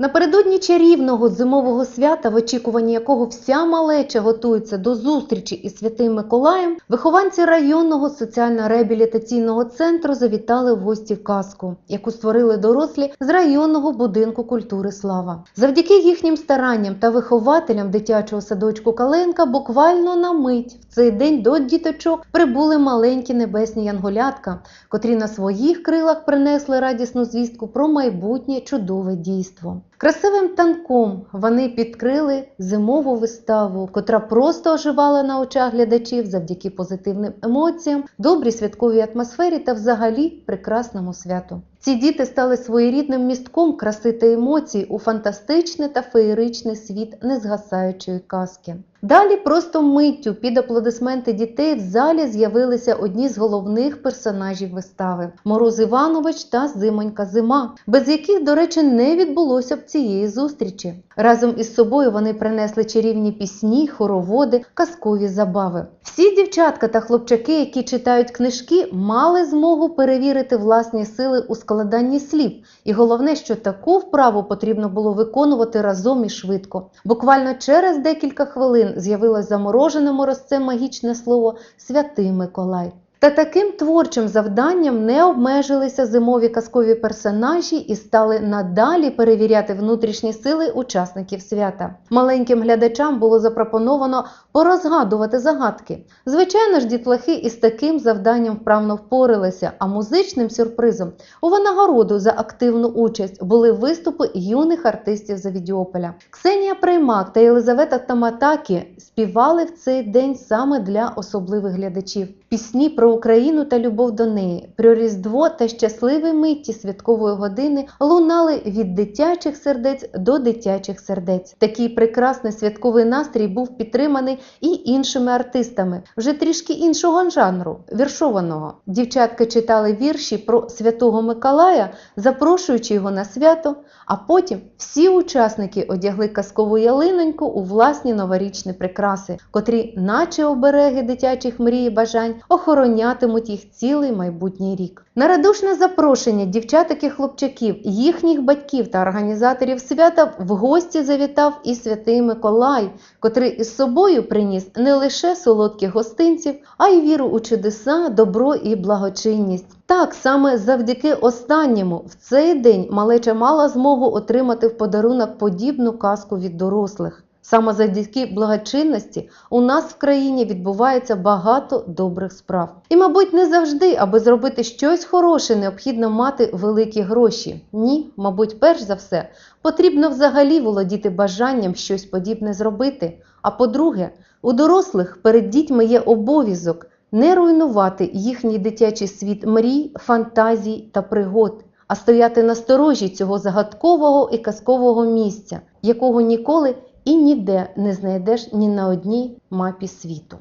Напередодні чарівного зимового свята, в очікуванні якого вся малеча готується до зустрічі із святим Миколаєм, вихованці районного соціально-реабілітаційного центру завітали в гості казку, яку створили дорослі з районного будинку культури Слава. Завдяки їхнім старанням та вихователям дитячого садочку Каленка буквально на мить в цей день до діточок прибули маленькі небесні янголятка, котрі на своїх крилах принесли радісну звістку про майбутнє чудове дійство. Красивим танком вони підкрили зимову виставу, котра просто оживала на очах глядачів завдяки позитивним емоціям, добрій святковій атмосфері та взагалі прекрасному святу. Ці діти стали своєрідним містком краси та емоцій у фантастичний та феєричний світ незгасаючої казки. Далі просто миттю під аплодисменти дітей в залі з'явилися одні з головних персонажів вистави Мороз Іванович та Зимонька Зима, без яких, до речі, не відбулося б цієї зустрічі. Разом із собою вони принесли чарівні пісні, хороводи, казкові забави. Всі дівчатка та хлопчаки, які читають книжки, мали змогу перевірити власні сили у складанні слів. І головне, що таку вправу потрібно було виконувати разом і швидко. Буквально через декілька хвилин з'явилось замороженому морозцем магічне слово Святий Миколай. Та таким творчим завданням не обмежилися зимові казкові персонажі і стали надалі перевіряти внутрішні сили учасників свята. Маленьким глядачам було запропоновано порозгадувати загадки. Звичайно ж, дітлахи із таким завданням вправно впоралися, а музичним сюрпризом у винагороду за активну участь були виступи юних артистів Завідіополя. Ксенія Приймак та Єлизавета Таматакі співали в цей день саме для особливих глядачів. Пісні про Україну та любов до неї, про Різдво та щасливі митті святкової години лунали від дитячих сердець до дитячих сердець. Такий прекрасний святковий настрій був підтриманий і іншими артистами, вже трішки іншого жанру, віршованого. Дівчатка читали вірші про святого Миколая, запрошуючи його на свято. А потім всі учасники одягли казкову ялиноньку у власні новорічні прикраси, котрі, наче обереги дитячих мрій і бажань, охоронятимуть їх цілий майбутній рік. На радушне запрошення дівчаток і хлопчаків, їхніх батьків та організаторів свята в гості завітав і святий Миколай, котрий із собою приніс не лише солодких гостинців, а й віру у чудеса, добро і благочинність. Так, саме завдяки останньому в цей день малеча мала змогу отримати в подарунок подібну казку від дорослих. Саме завдяки благочинності у нас в країні відбувається багато добрих справ. І, мабуть, не завжди, аби зробити щось хороше, необхідно мати великі гроші. Ні, мабуть, перш за все, потрібно взагалі володіти бажанням щось подібне зробити. А по-друге, у дорослих перед дітьми є обов'язок не руйнувати їхній дитячий світ мрій, фантазій та пригод, а стояти на сторожі цього загадкового і казкового місця, якого ніколи і ніде не знайдеш ні на одній мапі світу.